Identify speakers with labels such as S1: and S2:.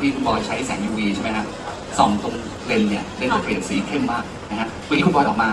S1: ที่คุณบอยใช้แสง UV ใช่ไหมฮะส่องตรงเลนเนี่ยเลนจะเปลี่ยนสีเข้มมากนะฮะวันนี้คุณบอยออกมา